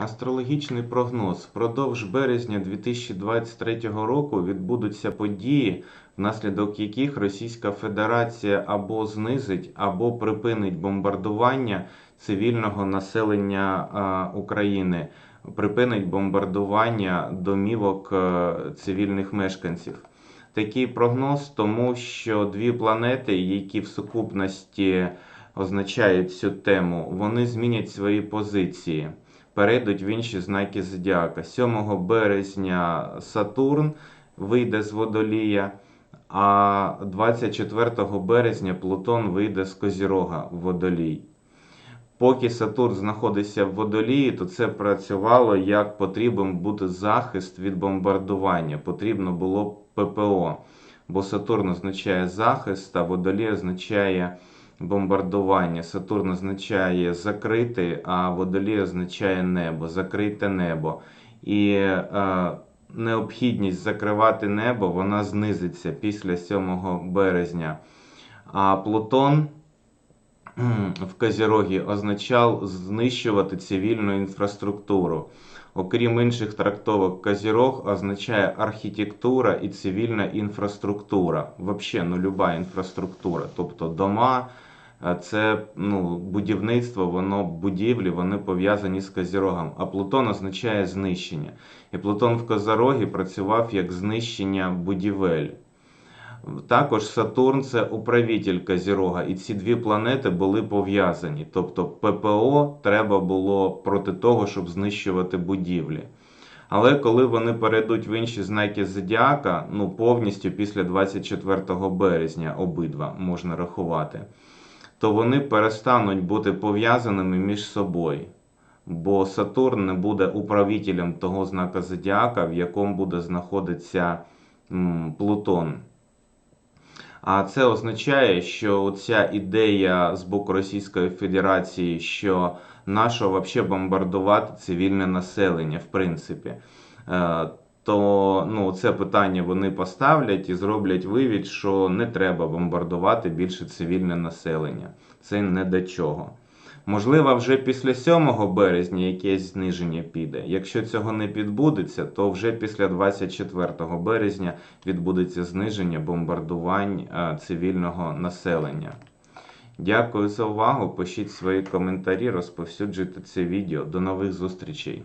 Астрологічний прогноз. Впродовж березня 2023 року відбудуться події, внаслідок яких Російська Федерація або знизить, або припинить бомбардування цивільного населення України, припинить бомбардування домівок е, цивільних мешканців. Такий прогноз, тому що дві планети, які в сукупності означають цю тему, вони змінять свої позиції перейдуть в інші знаки зодіака. 7 березня Сатурн вийде з водолія, а 24 березня Плутон вийде з Козірога в водолій. Поки Сатурн знаходиться в водолії, то це працювало як потрібен бути захист від бомбардування. Потрібно було ППО. Бо Сатурн означає захист, а водолій означає бомбардування. Сатурн означає закрити, а водолій означає небо, закрите небо. І е, необхідність закривати небо вона знизиться після 7 березня. А Плутон в Козірогі означав знищувати цивільну інфраструктуру. Окрім інших трактовок, Козірог означає архітектура і цивільна інфраструктура. Взагалі, ну, люба інфраструктура, тобто дома, це ну, будівництво, воно будівлі, вони пов'язані з Козірогом. А Плутон означає знищення. І Плутон в Козорогі працював як знищення будівель. Також Сатурн це управитель Козірога, і ці дві планети були пов'язані. Тобто ППО треба було проти того, щоб знищувати будівлі. Але коли вони перейдуть в інші знаки Зодіака, ну повністю після 24 березня обидва можна рахувати, то вони перестануть бути пов'язаними між собою. Бо Сатурн не буде управителем того знака Зодіака, в якому буде знаходитися Плутон. А це означає, що ця ідея з боку Російської Федерації, що нашого взагалі бомбардувати цивільне населення, в принципі, е, то ну, це питання вони поставлять і зроблять вивід, що не треба бомбардувати більше цивільне населення. Це не до чого. Можливо, вже після 7 березня якесь зниження піде. Якщо цього не підбудеться, то вже після 24 березня відбудеться зниження бомбардувань е, цивільного населення. Дякую за увагу. Пишіть свої коментарі, розповсюджуйте це відео. До нових зустрічей!